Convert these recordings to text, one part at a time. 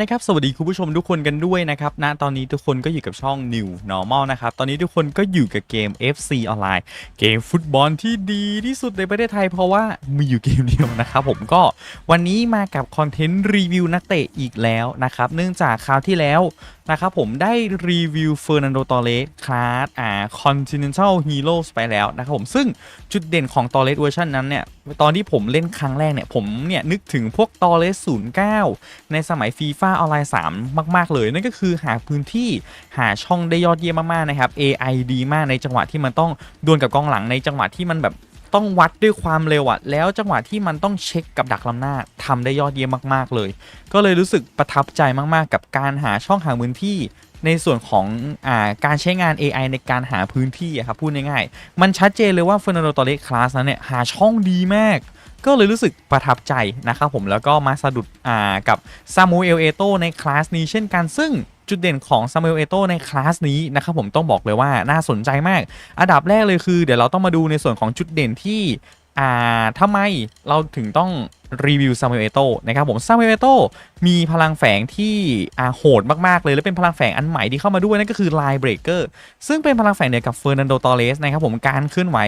นะครับสวัสดีคุณผู้ชมทุกคนกันด้วยนะครับณตอนนี้ทุกคนก็อยู่กับช่อง New Normal นะครับ ตอนนี้ทุกคนก็อยู่กับเกม FC ออนไลน์เกมฟุตบอลที่ดีที่สุดในประเทศไทยเพราะว่ามีอยู่เกมเดียวนะครับผมก็วันนี้มากับคอนเทนต์รีวิวนักเตะอีกแล้วนะครับ เนื่องจากคราวที่แล้วนะครับผมได้รีวิวเฟอร์นันโดตอเรสคลาสอ่า Continental Heroes ไปแล้วนะครับผมซึ่งจุดเด่นของตอเรสเวอร์ชันนั้นเนี่ยตอนที่ผมเล่นครั้งแรกเนี่ย ผมเนี่ยนึกถึงพวกตอเรส09 ในสมัยฟีฟ่าออนไลน์ 3 มาก ๆ เลย นั่นก็คือหาพื้นที่หาช่องได้ยอดเยี่ยมมาก ๆ นะครับ AI ดีมากในจังหวะที่มันต้องดวลกับกองหลังในจังหวะที่มันแบบ ต้องวัดด้วยความเร็วอะแล้วจังหวะที่มันต้องเช็คกับดักลำหน้าทำได้ยอดเยี่ยมมากๆเลย ก็เลยรู้สึกประทับใจมากๆ กับการหาช่องหาพื้นที่ในส่วนของอาการใช้งาน AI ในการหาพื้นที่ครับพูดง่ายๆ มันชัดเจนเลยว่าเฟอร์นันโดตอเรสคลาสนั้นเนี่ยหาช่องดีมากก็เลยรู้สึกประทับใจนะครับผมแล้วก็มาสะดุดกับซามูเอลเอโตในคลาสนี้เช่นกันซึ่ง จุดเด่นของซามูเอลเอโตในคลาสนี้นะครับผมต้องบอกเลยว่าน่าสนใจมาก อันดับแรกเลยคือ เดี๋ยวเราต้องมาดูในส่วนของจุดเด่นที่อ่าทำไมเราถึงต้องรีวิวซามูเอโตนะครับผมซามูเอโตมีพลังแฝงที่อ่าโหดมาก ๆ เลย และเป็นพลังแฝงอันใหม่ที่เข้ามาด้วย นั่นก็คือไลน์เบรกเกอร์ซึ่งเป็นพลังแฝงเดียวกับเฟอร์นันโดตอเรสนะครับผมการเคลื่อนไหว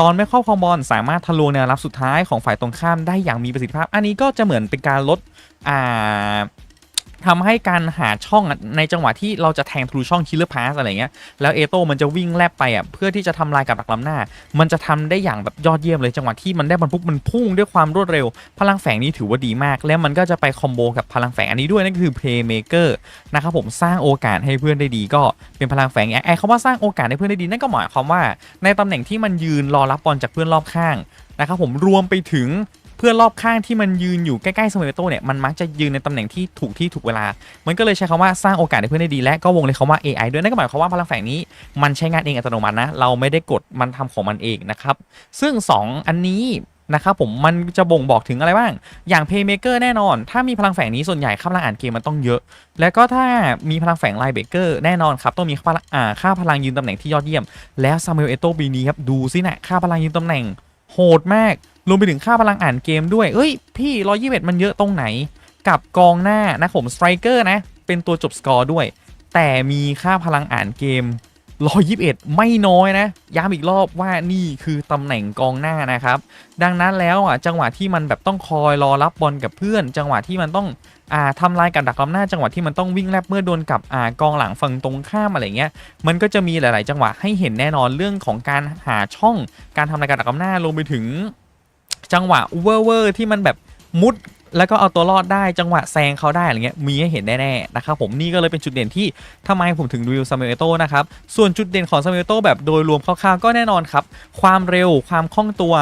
ตอนไม่ครอบครองบอลสามารถทะลวงแนวรับสุดท้ายของฝ่ายตรงข้ามได้อย่างมีประสิทธิภาพ อันนี้ก็จะเหมือนเป็นการลดอ่า ทำให้การหาช่องในจังหวะที่เราจะแทงทะลุช่องคิลเลอร์พาสอะไรเงี้ยแล้วเอโต้มันจะวิ่งแลบไปอะเพื่อที่จะทำลายกับดักล้ำหน้า มันจะทำได้อย่างแบบยอดเยี่ยมเลยจังหวะที่มันได้บอลปุ๊บมันพุ่งด้วยความรวดเร็ว พลังแฝงนี้ถือว่าดีมาก แล้วมันก็จะไปคอมโบกับพลังแฝงอันนี้ด้วยนั่นก็คือ Playmaker นะครับผมสร้างโอกาสให้เพื่อนได้ดีก็เป็นพลังแฝงไอ้คำว่าสร้างโอกาสให้เพื่อนได้ดีนั่นก็หมายความว่า ในตำแหน่งที่มันยืนรอรับบอลจากเพื่อนรอบข้างนะครับผมรวมไปถึง เพื่อนรอบข้างที่มันยืนอยู่ใกล้ๆสมิเตโต้เนี่ยมันมักจะยืนในตำแหน่งที่ถูกที่ถูกเวลา มันก็เลยใช้คำว่าสร้างโอกาสให้เพื่อนได้ดีและก็วงเลยคำว่า AI ด้วยนั่นก็หมายความว่าพลังแฝงนี้มันใช้งานเองอัตโนมัตินะเราไม่ได้กดมันทำของมันเองนะครับซึ่ง 2 อันนี้นะครับผมมันจะบ่งบอกถึงอะไรบ้าง อย่าง Playmaker แน่นอน ถ้ามีพลังแฝงนี้ส่วนใหญ่ค่าพลังอ่านเกมมันต้องเยอะ แล้วก็ถ้ามีพลังแฝงไลเบเกอร์แน่นอนครับ ต้องมีค่าพลังค่าพลังยืนตำแหน่งที่ยอดเยี่ยม แล้วซามูเอลเอโตปีนี้ครับ ดูสินะค่าพลังยืนตำแหน่งโหดมาก รวมไปถึงค่าพลังอ่านเกมด้วย เอ้ย พี่ร้อยี่มันเยอะตรงไหน กับกองหน้านะผมสไตรเกอร์นะ เป็นตัวจบสกอร์ด้วย แต่มีค่าพลังอ่านเกม121ไม่น้อยนะ ย้ำอีกรอบว่านี่คือตำแหน่งกองหน้านะครับ ดังนั้นแล้วอะจังหวะที่มันแบบต้องคอยรอรับบอลกับเพื่อน จังหวะที่มันต้องอ่าทำลายกับดักล้ำหน้า จังหวะที่มันต้องวิ่งแลบเมื่อโดนกับอ่ากองหลังฝั่งตรงข้ามอะไรเงี้ย มันก็จะมีหลาย ๆ จังหวะให้เห็นแน่นอนเรื่องของการหาช่อง การทำลายกับดักล้ำหน้ารวมไปถึง จังหวะเวอร์เวอร์ที่มันแบบมุดแล้วก็เอาตัวรอดได้จังหวะแซงเขาได้อะไรเงี้ยมีให้เห็นแน่ๆนะครับผมนี่ก็เลยเป็นจุดเด่นที่ทำไมผมถึงดูซามูเอโตนะครับ ส่วนจุดเด่นของซามูเอโตแบบโดยรวมคร่าวๆก็แน่นอนครับ ความเร็วความคล่องตัว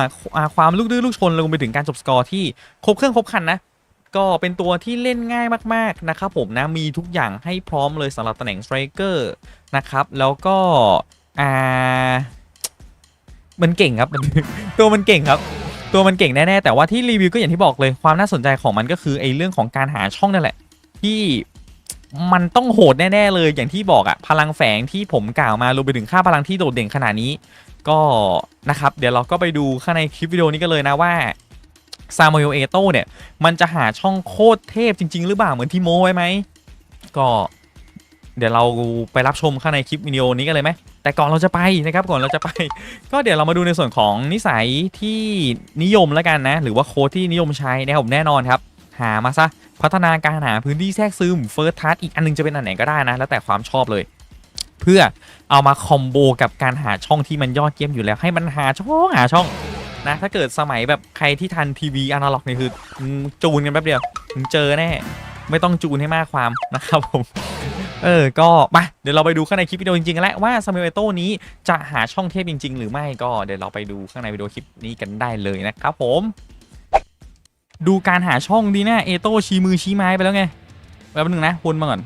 ความลูกดื้อลูกชนรวมไปถึงการจบสกอร์ที่ครบเครื่องครบคันนะก็เป็นตัวที่เล่นง่ายมากๆนะครับผมนะมีทุกอย่างให้พร้อมเลยสำหรับตำแหน่งสไตรเกอร์นะครับแล้วก็อ่ามันเก่งครับตัวมันเก่งครับ ตัวมันเก่งแน่ๆแต่ว่าที่รีวิวก็อย่างที่บอกเลยความน่าสนใจของมันก็คือไอ้เรื่องของการหาช่องนั่นแหละ ที่มันต้องโหดแน่ ๆ เลยอย่างที่บอกอะพลังแฝงที่ผมกล่าวมารวมไปถึงค่าพลังที่โดดเด่นขนาดนี้ ก็นะครับ เดี๋ยวเราก็ไปดูข้างในคลิปวิดีโอนี้กันเลยนะว่าซามูเอลเอโต้เนี่ยมันจะหาช่องโคตรเทพจริง ๆ หรือเปล่าเหมือนที่โมไว้ไหมก็ เดี๋ยวเราไปรับชมข้างในคลิปวิดีโอนี้กันเลยไหม แต่ก่อนเราจะไปนะครับก่อนเราจะไป ก็เดี๋ยวเรามาดูในส่วนของนิสัยที่นิยมแล้วกันนะ หรือว่าโค้ดที่นิยมใช้นะครับผมแน่นอนครับ หามาซะพัฒนาการหาพื้นที่แทรกซึมเฟิร์สทัชอีกอันนึงจะเป็นอันไหนก็ได้นะ แล้วแต่ความชอบเลย เพื่อเอามาคอมโบกับการหาช่องที่มันยอดเยี่ยมอยู่แล้วให้มันหาช่องหาช่องนะถ้าเกิดสมัยแบบใครที่ทันทีวีอนาล็อกนี่คือจูนกันแป๊บเดียวเจอแน่ไม่ต้องจูนให้มากความนะครับผม เออ ก็มาเดี๋ยวเราไปดูข้างในคลิปวิดีโอจริงๆกันแล้วว่าซามูเอโต้นี้จะหาช่องเทพจริง ๆ หรือไม่ก็เดี๋ยวเราไปดูข้างในวิดีโอคลิปนี้กันได้เลยนะครับผม ดูการหาช่องดีนะเอโต้ชี้มือชี้ไม้ไปแล้วไงแป๊บนึงนะวนมาก่อน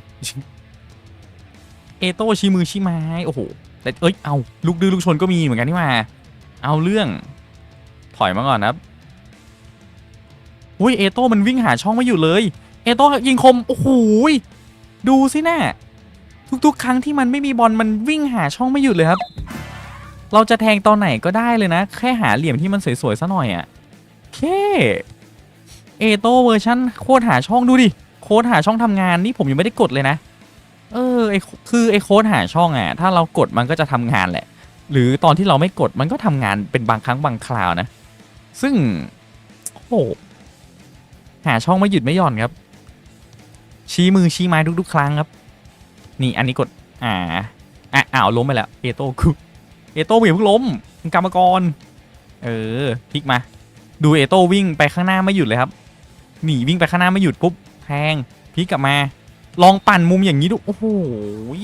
เอโต้ชี้มือชี้ไม้โอ้โหแต่เอ้ยเอาลูกดื้อลูกชนก็มีเหมือนกันนี่มา เอาเรื่อง ถอยมาก่อนครับอุ้ยเอโต้มันวิ่งหาช่องไม่อยู่เลย เอโต้ยิงคมโอ้โห ดูสินะทุกๆ ครั้งที่มันไม่มีบอลมันวิ่งหาช่องไม่หยุดเลยครับ เราจะแทงตอนไหนก็ได้เลยนะ แค่หาเหลี่ยมที่มันสวยๆซะหน่อยอะ่ะแค่เอโตเวอร์ชันโคตรหาช่องดูดิโค้ดหาช่องทำงานนี่ผมยังไม่ได้กดเลยนะ เออไอคือไอโค้ดหาช่องอะถ้าเรากดมันก็จะทำงานแหละ หรือตอนที่เราไม่กดมันก็ทำงานเป็นบางครั้งบางคราวนะ ซึ่งโอ้โหหาช่องไม่หยุดไม่หย่อนครับ ชี้มือชี้ไม้ทุกๆ ครั้งครับ นี่อันนี้กด อ่าอะอ้าวล้มไปแล้ว เอโต้คือเอโต้อย่าเพิ่งล้มกรรมกร เออพลิกมา ดูเอโต้วิ่งไปข้างหน้าไม่หยุดเลยครับหนีวิ่งไปข้างหน้าไม่หยุดปุ๊บแทงพลิกกลับมา ลองปั่นมุมอย่างนี้ดู โอ้โห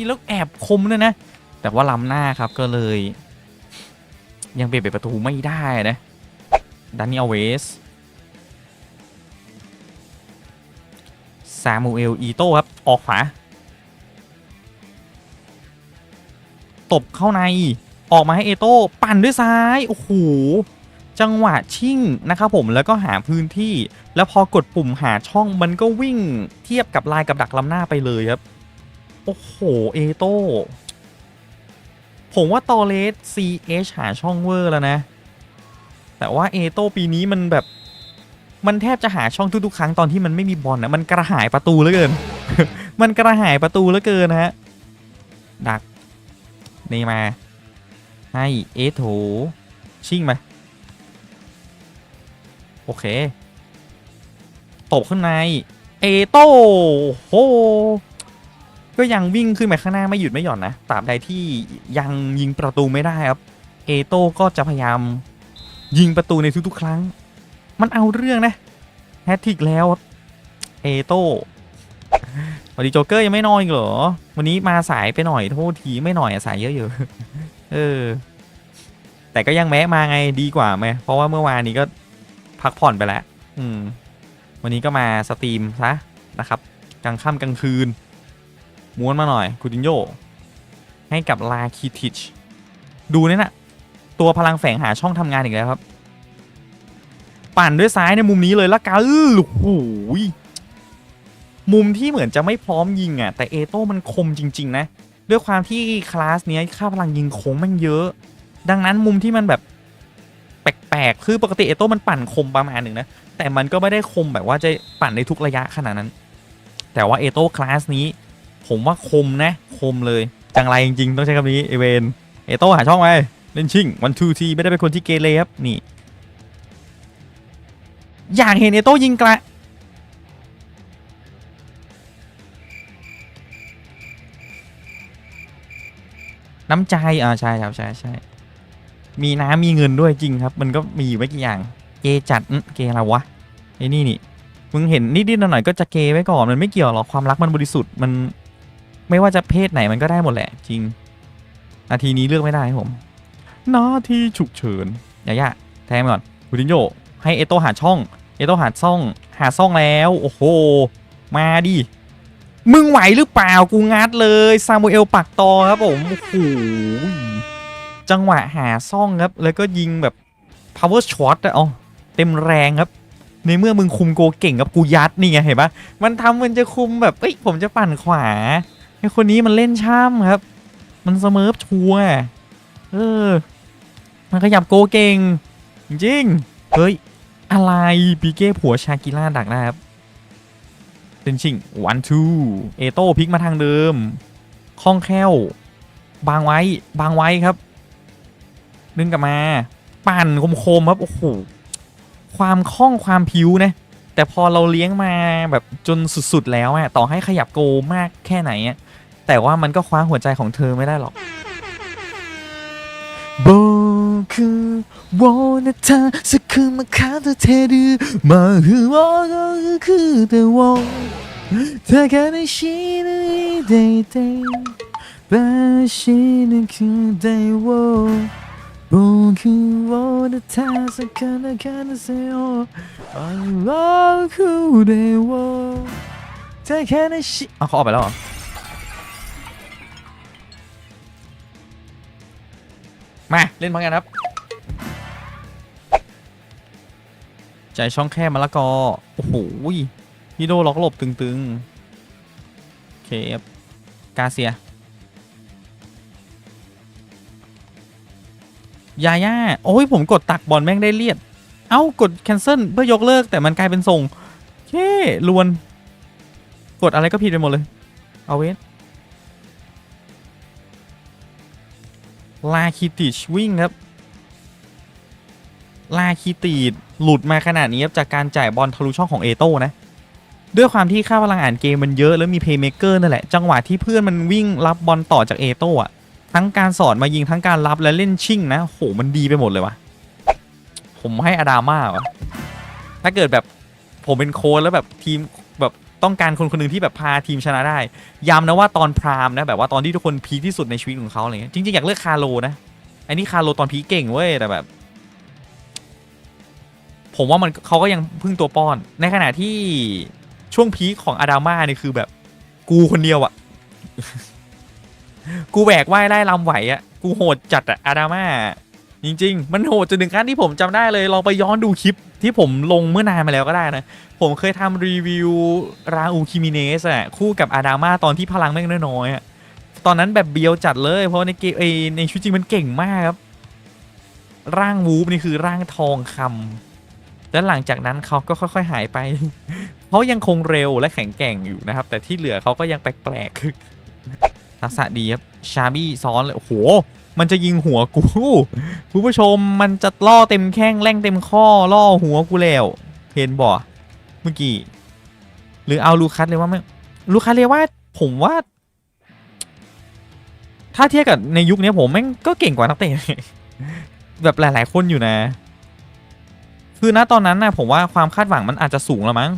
แล้วแอบคมด้วยนะ แต่ว่าล้ำหน้าครับก็เลย ยังเบียนเป็นประตูไม่ได้นะดานิเอลเวส ซามูเอลอีโต้ครับ ออกขวา ตบเข้าในออกมาให้เอโต้ปั่นด้วยซ้าย โอ้โห จังหวะชิ่งนะครับผมแล้วก็หาพื้นที่ แล้วพอกดปุ่มหาช่องมันก็วิ่งเทียบกับลายกับดักลำหน้าไปเลยครับ โอ้โห เอโต้ผมว่าตอเลส CH หาช่องเวอร์แล้วนะ แต่ว่าเอโต้ปีนี้มันแบบ มันแทบจะหาช่องทุกๆครั้งตอนที่มันไม่มีบอลนะมันกระหายประตูเหลือเกิน มันกระหายประตูเหลือเกินนะฮะดักนี่มา ให้เอโถชิ่งมาโอเคตบข้างใน เอโต้โหก็ยังวิ่งขึ้นไปข้างหน้าไม่หยุดไม่หย่อนนะตราบใดที่ยังยิงประตูไม่ได้ครับ เอโต้ก็จะพยายามยิงประตูในทุกๆ ครั้ง มันเอาเรื่องนะแฮตทิกแล้วเอโต้วันนี้โจ๊กเกอร์ยังไม่นอนอีกเหรอ วันนี้มาสายไปหน่อยโทษทีไม่หน่อยอะสายเยอะอยู่เออ แต่ก็ยังแม้มาไงดีกว่าไหมเพราะว่าเมื่อวานนี้ก็พักผ่อนไปแล้ว อืม วันนี้ก็มาสตรีมซะนะครับ กลางค่ำกลางคืน ม้วนมาหน่อยคูตินโยให้กับลาคิทิช ดูเนี่ยนะตัวพลังแฝงหาช่องทำงานอีกแล้วครับ ปั่นด้วยซ้ายในมุมนี้เลยละกันอื้อโอ้โหยมุมที่เหมือนจะไม่พร้อมยิงอะ แต่เอโต้มันคมจริง ๆ นะ ด้วยความที่คลาสเนี้ยค่าพลังยิงโค้งมันเยอะ ดังนั้นมุมที่มันแบบแปลกๆ คือปกติเอโต้มันปั่นคมประมาณหนึ่งนะ แต่มันก็ไม่ได้คมแบบว่าจะปั่นในทุกระยะขนาดนั้น แต่ว่าเอโต้คลาสนี้ ผมว่าคมนะ คมเลย จังไรจริงๆ ต้องใช้คำนี้เอเวน เอโต้หาช่องไปเล่นชิงวันทูทีไม่ได้เป็นคนที่เกเรครับนี่ อยากเห็นเอโต้ยิงไกลน้ำใจอ่าใช่ครับใช่ใช่มีน้ำมีเงินด้วยจริงครับ มันก็มีอยู่ไม่กี่อย่าง เกจัดอื้อเกอะไรวะไอ้นี่นี่มึงเห็นนิดๆหน่อยๆก็จะเกไว้ก่อนมันไม่เกี่ยวหรอกความรักมันบริสุทธิ์มันไม่ว่าจะเพศไหนมันก็ได้หมดแหละจริงนาทีนี้เลือกไม่ได้ครับผมนาทีฉุกเฉินอย่าย่แทงก่อนคูตินโย ให้เอโตหาช่อง เอโตหาซ่อง หาซ่องแล้ว โอ้โห มาดิ มึงไหวหรือเปล่า กูงัดเลยซามูเอลปักตอครับผม โอ้โห จังหวะหาซ่องครับ แล้วก็ยิงแบบ power shot อะอ๋อเต็มแรงครับ ในเมื่อมึงคุมโกเก่งกับกูยัดนี่ไงเห็นปะมันทำมันจะคุมแบบ เอ้ย ผมจะปั่นขวาไอคนนี้มันเล่นช่ำครับ มันเสมอชัวเออ มันขยับโกเก่งจริง เฮ้ย อะไรปีเก้ผัวชากิล่าดักนะครับเป็นชิงวันทูเอโต้พลิกมาทางเดิมคล่องแคล่วบางไว้บางไว้ครับ ดึงกลับมา ปั่นคมๆครับ โอ้โห ความคล่องความผิวนะ แต่พอเราเลี้ยงมาแบบจนสุดๆแล้วอะต่อให้ขยับโกมากแค่ไหนอะแต่ว่ามันก็คว้าหัวใจของเธอไม่ได้หรอก 僕をねたすくま片手る魔法の腕を高に死ぬいでいてばしぬくでを僕をねたすかなかなせよあの腕を高にしあเขาออกไปแล้วเหรอ มาเล่นพร้อมกันครับใจช่องแคบมะละกอ โอ้โหฮีโร่ล็อกหลบตึงๆเคครับกาเซีย ยาย่า โอ้ย ผมกดตักบอลแม่งได้เลียด เอ้า กด cancel เพื่อยกเลิกแต่มันกลายเป็นส่งเคลวน กดอะไรก็ผิดไปหมดเลย เอาเวน ลาคิติชวิ่งครับ ลาคิติดหลุดมาขนาดนี้ครับจากการจ่ายบอลทะลุช่องของเอโต้นะ ด้วยความที่ค่าพลังอ่านเกมมันเยอะแล้วมีเพย์เมเกอร์นั่นแหละ จังหวะที่เพื่อนมันวิ่งรับบอลต่อจากเอโต้อะทั้งการสอดมายิงทั้งการรับและเล่นชิ่งนะโหมันดีไปหมดเลยวะผมให้อดามาวะถ้าเกิดแบบผมเป็นโค้ชแล้วแบบทีมแบบ ต้องการคนคนหนึ่งที่แบบพาทีมชนะได้ ย้ำนะว่าตอนพรามนะแบบว่าตอนที่ทุกคนพีคที่สุดในชีวิตของเขาอะไรเงี้ยจริงๆอยากเลือกคาร์โลนะอันนี้คาร์โลตอนพีคเก่งเว้ยแต่แบบ ผมว่ามันเขาก็ยังพึ่งตัวป้อน ในขณะที่ช่วงพีคของอาดาม่าเนี่ยคือแบบกูคนเดียวอะกูแบกว่ายไล่ลำไหวอะกูโหดจัดอะอาดาม่า จริง ๆ มันโหดจนถึงขั้นที่ผมจำได้เลย ลองไปย้อนดูคลิปที่ผมลงเมื่อนานมาแล้วก็ได้นะ ผมเคยทำรีวิวราอูคิมิเนสอะคู่กับอาดาม่าตอนที่พลังแม่งน้อยๆอะตอนนั้นแบบเบียวจัดเลยเพราะในเกมเอในชีวิตจริงมันเก่งมากครับ ร่างวูฟนี่คือร่างทองคำแล้วหลังจากนั้นเขาก็ค่อย ๆ หายไปเขายังคงเร็วและแข็งแกร่งอยู่นะครับ แต่ที่เหลือเขาก็ยังแปลกๆทักษะดีครับชาบี้ซ้อนเลยโอ้โห มันจะยิงหัวกูคุณผู้ชมมันจะล่อเต็มแข้งแร่งเต็มข้อล่อหัวกูแล้วเห็นบ่เมื่อกี้หรือเอาลูคัสเลยว่าไม่ลูคัสเลยว่าผมว่า ถ้าเทียบกับในยุคนี้ผมแม่งก็เก่งกว่านักเตะแบบหลาย ๆ คนอยู่นะ คือณตอนนั้นนะผมว่าความคาดหวังมันอาจจะสูงแล้วมั้ง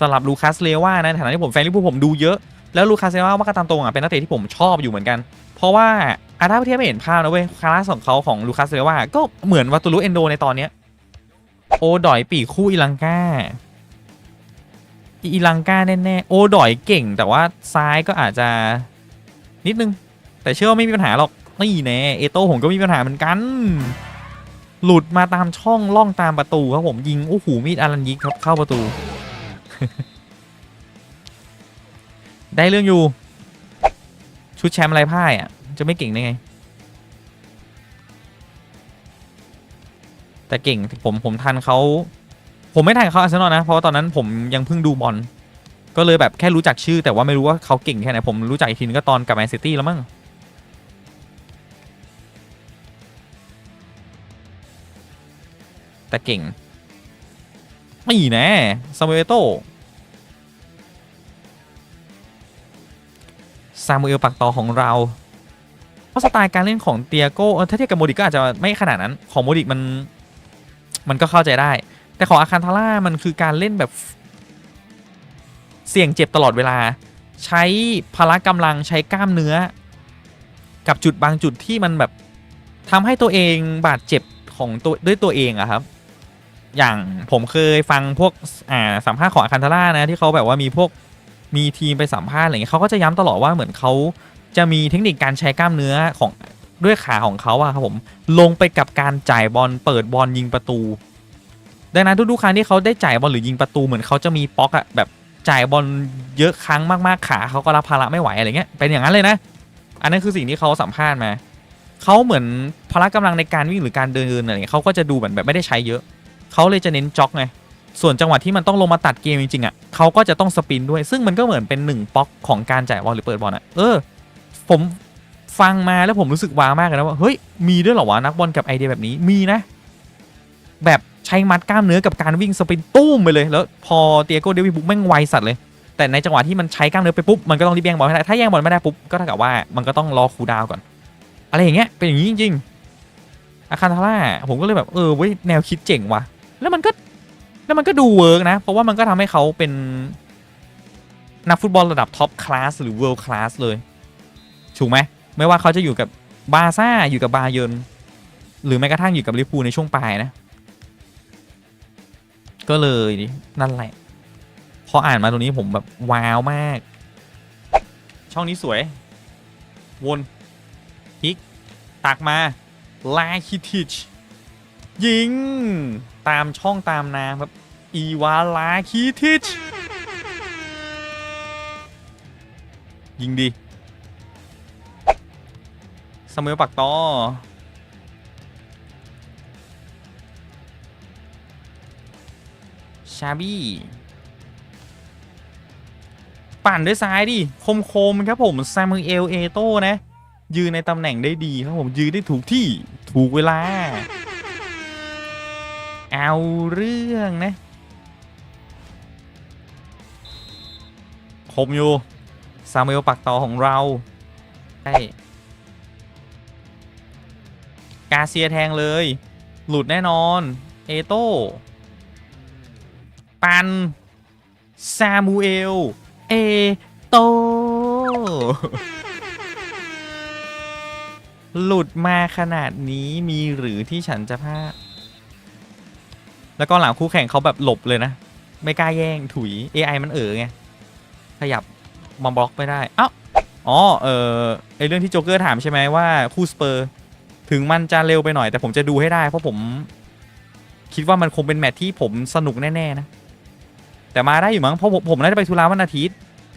สำหรับลูคัสเลว่านะในฐานะที่ผมแฟนลิเวอร์พูลผมดูเยอะ แล้วลูคัสเลว่าว่ากันตามตรงอะเป็นนักเตะที่ผมชอบอยู่เหมือนกัน เพราะว่าอาถ้าเทียบไม่เห็นภาพนะเว้ยคลาสของเขาของลูคัสเลว่าก็เหมือนวัตุลุเอนโดในตอนเนี้ยโอดอยปีคู่อีลังกาอีลังกาแน่ๆโอดอยเก่ง แต่ว่าซ้ายก็อาจจะนิดนึง แต่เชื่อว่าไม่มีปัญหาหรอกนี่แน่เอโต้ผมก็มีปัญหาเหมือนกัน หลุดมาตามช่องล่องตามประตูครับผมยิงโอ้โหมีดอารันยิกครับเข้าประตู ได้เรื่องอยู่ ชุดแชมป์อะไรพ่ายอะ จะไม่เก่งได้ไง แต่เก่งผมผมทันเขาผมไม่ทันเขาอาร์เซนอลนะ เพราะว่าตอนนั้นผมยังเพิ่งดูบอลก็เลยแบบแค่รู้จักชื่อ แต่ว่าไม่รู้ว่าเขาเก่งแค่ไหน ผมรู้จักอีกทีนึงก็ตอนกับแมนซิตี้แล้วมั้งแต่เก่งไม่แน่ซามูเอโต ซามูเอลปักตอของเราเพราะสไตล์การเล่นของเตียโก้เออถ้าเทียบกับโมดิกก็อาจจะไม่ขนาดนั้นของโมดิกมันมันก็เข้าใจได้ แต่ของอาคันทาร่ามันคือการเล่นแบบ เสี่ยงเจ็บตลอดเวลา ใช้พละกำลังใช้กล้ามเนื้อ กับจุดบางจุดที่มันแบบทำให้ตัวเองบาดเจ็บของตัวด้วยตัวเองอะครับ อย่างผมเคยฟังพวกอ่าสัมภาษณ์ของอาคันทาร่านะที่เขาแบบว่ามีพวก มีทีมไปสัมภาษณ์อะไรเงี้ยเขาก็จะย้ำตลอดว่าเหมือนเขาจะมีเทคนิคการใช้กล้ามเนื้อของด้วยขาของเขาอะครับผมลงไปกับการจ่ายบอลเปิดบอลยิงประตู ดังนั้นทุกๆครั้งที่เขาได้จ่ายบอลหรือยิงประตูเหมือนเขาจะมีป๊อกอะแบบจ่ายบอลเยอะครั้งมากๆขาเขาก็รับภาระไม่ไหวอะไรเงี้ยเป็นอย่างนั้นเลยนะ อันนั้นคือสิ่งที่เขาสัมภาษณ์มาเขาเหมือนพละกำลังในการวิ่งหรือการเดินอะไรเงี้ยเขาก็จะดูเหมือนแบบไม่ได้ใช้เยอะ เขาเลยจะเน้นจ็อกไง ส่วนจังหวะที่มันต้องลงมาตัดเกมจริงๆอะเขาก็จะต้องสปินด้วย ซึ่งมันก็เหมือนเป็นหนึ่งป๊อกของการจ่ายบอลหรือเปิดบอลอะเออ ผมฟังมาแล้วผมรู้สึกว้าวมากเลยนะว่าเฮ้ยมีด้วยเหรอวะนักบอลกับไอเดียแบบนี้มีนะ แบบใช้มัดกล้ามเนื้อกับการวิ่งสปินตุ้มไปเลย แล้วพอเตียโกเดวิบุกแม่งไวสัตว์เลย แต่ในจังหวะที่มันใช้กล้ามเนื้อไปปุ๊บมันก็ต้องรีบแย่งบอลให้ได้ถ้าแย่งบอลไม่ได้ปุ๊บก็เท่ากับว่ามันก็ต้องรอคูดาวก่อน อะไรอย่างเงี้ยเป็นอย่างนี้จริงๆอาคาทาร่าผมก็เลยแบบเออเว้ยแนวคิดเจ๋งว่ะแล้วมันก็ แล้วมันก็ดูเวิร์กนะ เพราะว่ามันก็ทำให้เขาเป็นนักฟุตบอลระดับท็อปคลาสหรือเวิลด์คลาสเลย ถูกไหม ไม่ว่าเขาจะอยู่กับบาซ่าอยู่กับบาเยิร์นหรือแม้กระทั่งอยู่กับลิเวอร์พูในช่วงปลายนะ ก็เลยนั่นแหละ พออ่านมาตรงนี้ผมแบบว้าวมาก ช่องนี้สวย วนพลิก ตักมา ลาคิทิช ยิง ตามช่องตามน้ำครับ อีวาลาคิทิช ยิงดีสมุยปักตอชาบี้ ปั่นด้วยซ้ายดิ คมคมๆครับผมซามูเอลเอโต้นะ ยืนในตำแหน่งได้ดีครับผม ยืนได้ถูกที่ถูกเวลา เอาเรื่องนะ คมอยู่ซามูเอลปักต่อของเราได้กาเซียแทงเลย หลุดแน่นอน เอโต้ปันซามูเอล เอโต หลุดมาขนาดนี้มีหรือที่ฉันจะพลาดแล้วก็หลังคู่แข่งเขาแบบหลบเลยนะ ไม่กล้าแย่งถุย AI มันเอ๋อไง ขยับมาบล็อกไม่ได้เอ้าอ๋อเออไอเรื่องที่โจ๊กเกอร์ถามใช่ไหมว่าคู่สเปอร์ ถึงมันจะเร็วไปหน่อยแต่ผมจะดูให้ได้เพราะผม คิดว่ามันคงเป็นแมตช์ที่ผมสนุกแน่ๆนะ แต่มาได้อยู่มั้งเพราะผมผมน่าจะไปธุระวันอาทิตย์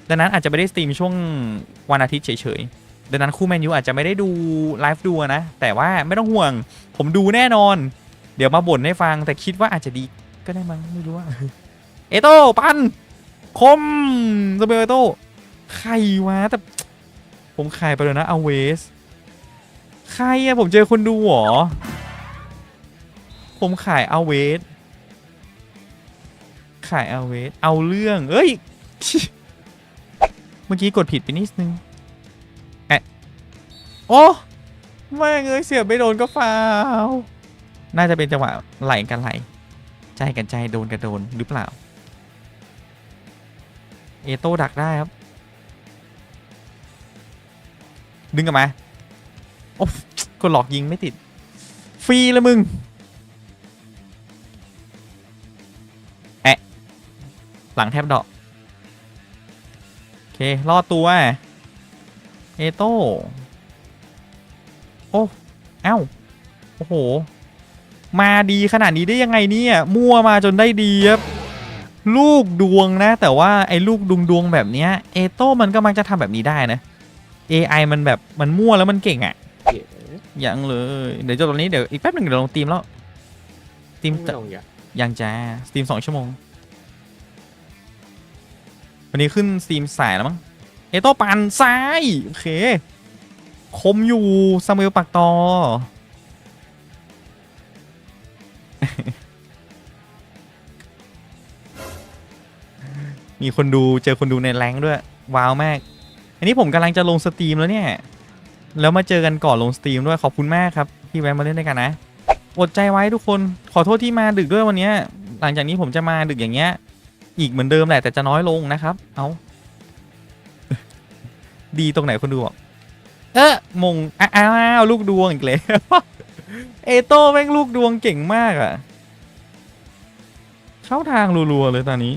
ดังนั้นอาจจะไม่ได้สตรีมช่วงวันอาทิตย์เฉยๆดังนั้นคู่แมนยูอาจจะไม่ได้ดูไลฟ์ดูนะ แต่ว่าไม่ต้องห่วง ผมดูแน่นอน เดี๋ยวมาบ่นให้ฟังแต่คิดว่าอาจจะดีก็ได้มั้งไม่รู้ว่าเอโต้ปัน คมสเปอร์เโตใครวะแต่ ผมขายไปเลยนะเอาเวส ใครอะผมเจอคนดูหรอ ผมขายเอาเวส ขายเอาเวส เอาเรื่อง เอ้ย เมื่อกี้กดผิดไปนิดนึงแอะโอ้แม่งเอ้ยเสียบไม่โดนก็ฟาวน่าจะเป็นจังหวะไหลกันไหล ใจกันใจโดนกันโดนหรือเปล่า เอโต้ดักได้ครับ ดึงกลับมาโอ้กดหลอกยิงไม่ติด ฟรีละมึงแอะหลังแทบดอกโอเครอดตัว เอโต้โอ้เอ้าโอ้โห มาดีขนาดนี้ได้ยังไงเนี่ย มั่วมาจนได้ดีครับ ลูกดวงนะ แต่ว่าไอ้ลูกดวงดวงๆแบบเนี้ยเอโต้มันก็มักจะทำแบบนี้ได้นะ AI มันแบบมันมั่วแล้วมันเก่งอะ่ะเก๋ยังเลย เดี๋ยวจบตรงนี้เดี๋ยวอีกแป๊บหนึ่งเดี๋ยวลงตีมแล้วตีมไม่ลงอย่ายังจ้าสตรีมสองชั่วโมง วันนี้ขึ้นสตรีมสายแล้วมั้งเอโต้ปันซ้าย โอเค คมอยู่ซามูเอลปักตอ มีคนดูเจอคนดูในแรงด้วย ว้าวมาก อันนี้ผมกำลังจะลงสตรีมแล้วเนี่ย แล้วมาเจอกันก่อนลงสตรีมด้วยขอบคุณมากครับ ที่แวะมาเล่นด้วยกันนะอดใจไว้ทุกคนขอโทษที่มาดึกด้วยวันนี้หลังจากนี้ผมจะมาดึกอย่างเงี้ย อีกเหมือนเดิมแหละแต่จะน้อยลงนะครับ เอาดีตรงไหนคนดูบอะเออมงอ้าวลูกดวงอีกเลยเอโต้แม่งลูกดวงเก่งมากอะ เข้าทางรัวๆเลยตอนนี้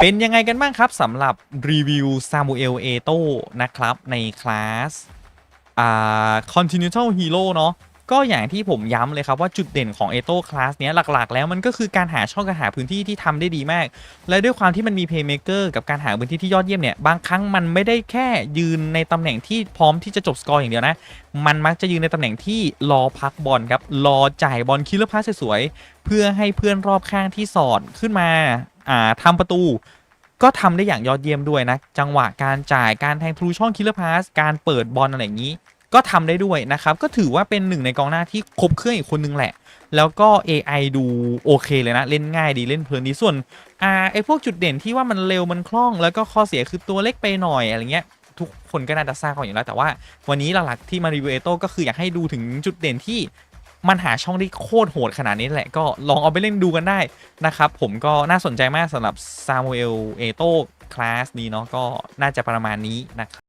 เป็นยังไงกันบ้างครับสำหรับรีวิวซามูเอลเอโตนะครับในคลาสอ่า Continental Hero เนาะก็อย่างที่ผมย้ำเลยครับว่าจุดเด่นของเอโต้คลาสเนี้ยหลักๆ แล้วมันก็คือการหาช่องการหาพื้นที่ที่ทำได้ดีมาก และด้วยความที่มันมี Playmaker กับการหาพื้นที่ที่ยอดเยี่ยมเนี่ย บางครั้งมันไม่ได้แค่ยืนในตำแหน่งที่พร้อมที่จะจบสกอร์อย่างเดียวนะ มันมักจะยืนในตำแหน่งที่รอพักบอลครับ รอจ่ายบอลคิลเลอร์พาสสวยๆเพื่อให้เพื่อนรอบข้างที่สอดขึ้นมา อ่าทำประตูก็ทำได้อย่างยอดเยี่ยมด้วยนะ จังหวะการจ่ายการแทงทะลุช่องคิลเลอร์พาสการเปิดบอลอะไรอย่างนี้ ก็ทำได้ด้วยนะครับ ก็ถือว่าเป็นหนึ่งในกองหน้าที่ครบเครื่องอีกคนนึงแหละ แล้วก็ AI ดูโอเคเลยนะ เล่นง่ายดีเล่นเพลินดีส่วนอ่าไอพวกจุดเด่นที่ว่ามันเร็วมันคล่อง แล้วก็ข้อเสียคือตัวเล็กไปหน่อยอะไรเงี้ยทุกคนก็น่าจะทราบกันอยู่แล้วแต่ว่าวันนี้หลักๆที่มารีวิวเอโต้ก็คืออยากให้ดูถึงจุดเด่นที่ มันหาช่องได้โคตรโหดขนาดนี้แหละก็ลองเอาไปเล่นดูกันได้นะครับ ผมก็น่าสนใจมากสำหรับซามูเอลเอโต้คลาสนี้เนาะก็น่าจะประมาณนี้นะครับ